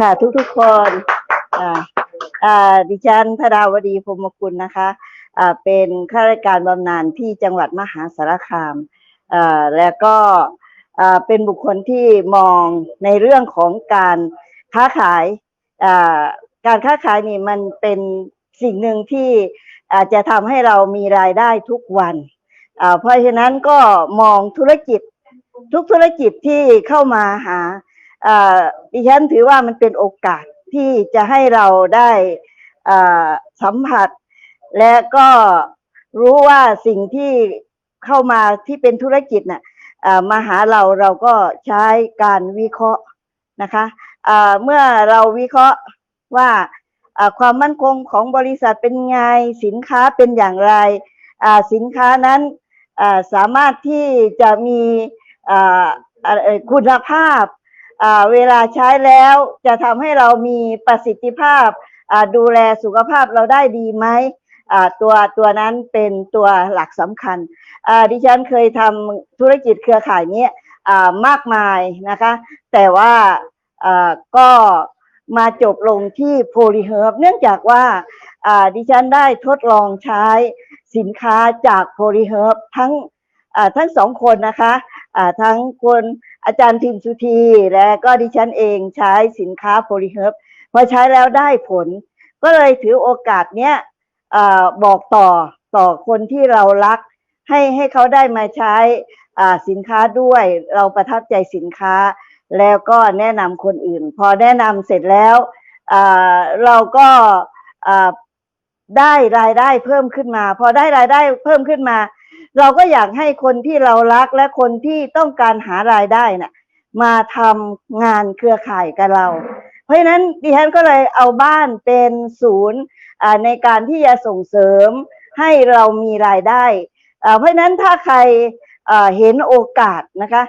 ค่ะทุกทุกๆคนอ่าอ่าดิฉันธดาวดีพรมกุลนะคะอ่าเป็นข้าราชการบำนาญที่จังหวัดมหาสารคามอ่าแล้วก็อ่าเป็นบุคคลที่มองในเรื่องของการค้าขายอ่าการค้าขายนี่มันเป็นสิ่งหนึ่งที่อาจจะทำให้เรามีรายได้ทุกวันอ่าเพราะฉะนั้นก็มองธุรกิจทุกธุรกิจที่เข้ามาหา ดิฉันถือว่ามันเป็นโอกาสที่จะให้เราได้สัมผัส และก็รู้ว่าสิ่งที่เข้ามาที่เป็นธุรกิจน่ะอ่ามาหาเราเราก็ใช้การวิเคราะห์นะคะอ่าเมื่อเราวิเคราะห์ว่าความมั่นคงของบริษัทเป็นไงสินค้าเป็นอย่างไรสินค้านั้นสามารถที่จะมีคุณภาพ เวลาใช้แล้วจะทำให้เรามีประสิทธิภาพดูแลสุขภาพเราได้ดีไหมตัวตัวนั้นเป็นตัวหลักสำคัญดิฉันเคยทำธุรกิจเครือข่ายนี้มากมายนะคะ แต่ว่าก็มาจบลงที่โพลีเฮิร์บเนื่องจากว่าดิฉันได้ทดลองใช้สินค้าจากโพลีเฮิร์บทั้งทั้งสองคนนะคะทั้งคน อาจารย์ทิมสุธีและก็ดิฉันเองใช้สินค้าโพลีเฮิร์บพอใช้แล้วได้ผล ก็เลยถือโอกาสเนี้ยอบอกต่อต่อคนที่เรารัก ให้ให้เขาได้มาใช้สินค้าด้วย เราประทับใจสินค้า แล้วก็แนะนำคนอื่น พอแนะนำเสร็จแล้วเราก็ได้รายได้เพิ่มขึ้นมา พอได้รายได้เพิ่มขึ้นมา เราก็อยากให้คนที่เรารักและคนที่ต้องการหารายได้น่ะมาทำงานเครือข่ายกับเรา เพราะฉะนั้นดิฉันก็เลยเอาบ้านเป็นศูนย์อ่าในการที่จะส่งเสริมให้เรามีรายได้อ่าเพราะฉะนั้นถ้าใครอ่าเห็นโอกาสนะคะ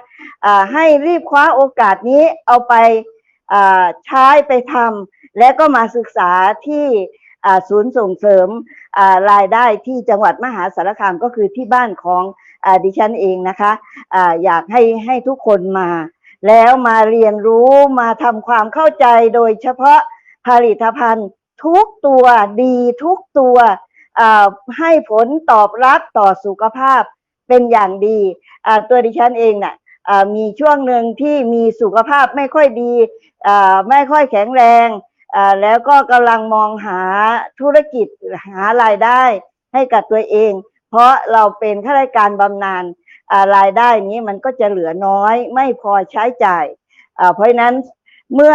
อ่าให้รีบคว้าโอกาสนี้เอาไปอ่าใช้ไปทำและก็มาศึกษาที่อ่าศูนย์ส่งเสริม รายได้ที่จังหวัดมหาสารคามก็คือที่บ้านของอดิฉันเองนะคะออยากให้ให้ทุกคนมา แล้วมาเรียนรู้มาทำความเข้าใจโดยเฉพาะผลิตภัณฑ์ทุกตัวดีทุกตัวให้ผลตอบรับต่อสุขภาพเป็นอย่างดีตัวดิฉันเองน่ะอ่ามีช่วงหนึ่งที่มีสุขภาพไม่ค่อยดี ไม่ค่อยแข็งแรง แล้วก็กำลังมองหาธุรกิจหารายได้ให้กับตัวเอง เพราะเราเป็นข้าราชการบำนาญรายได้นี้มันก็จะเหลือน้อย ไม่พอใช้จ่าย เพราะฉะนั้นเมื่อ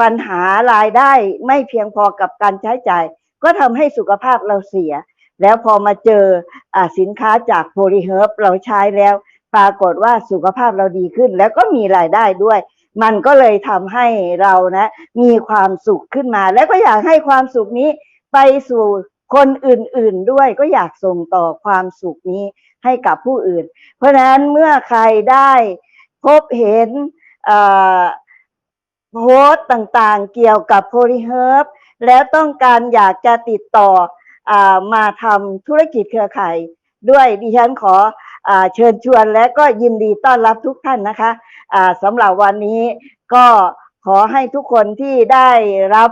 ปัญหารายได้ไม่เพียงพอกับการใช้จ่าย ก็ทำให้สุขภาพเราเสีย แล้วพอมาเจออสินค้าจากโพลีเฮิร์บเราใช้แล้ว ปรากฏว่าสุขภาพเราดีขึ้น แล้วก็มีรายได้ด้วย มันก็เลยทำให้เรานะ มีความสุขขึ้นมา แล้วก็อยากให้ความสุขนี้ไปสู่คนอื่นๆด้วยก็อยากส่งต่อความสุขนี้ให้กับผู้อื่น เพราะฉะนั้นเมื่อใครได้พบเห็นอ่อโพสต์ต่างๆเกี่ยวกับโพลีเฮิร์บแล้วต้องการอยากจะติดต่ออามาทำธุรกิจเครือข่ายด้วยดิฉันขอ เชิญชวนและก็ยินดีต้อนรับทุกท่านนะคะสำหรับวันนี้ก็ขอให้ทุกคนที่ได้รับ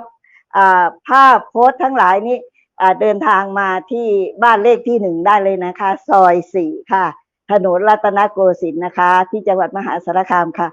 ภาพโพสต์ทั้งหลายนี้เดินทางมาที่บ้านเลขที่หนึ่งได้เลยนะคะ ซอยสี่ค่ะ ถนนรัตนโกสินทร์นะคะ ที่จังหวัดมหาสารคามค่ะ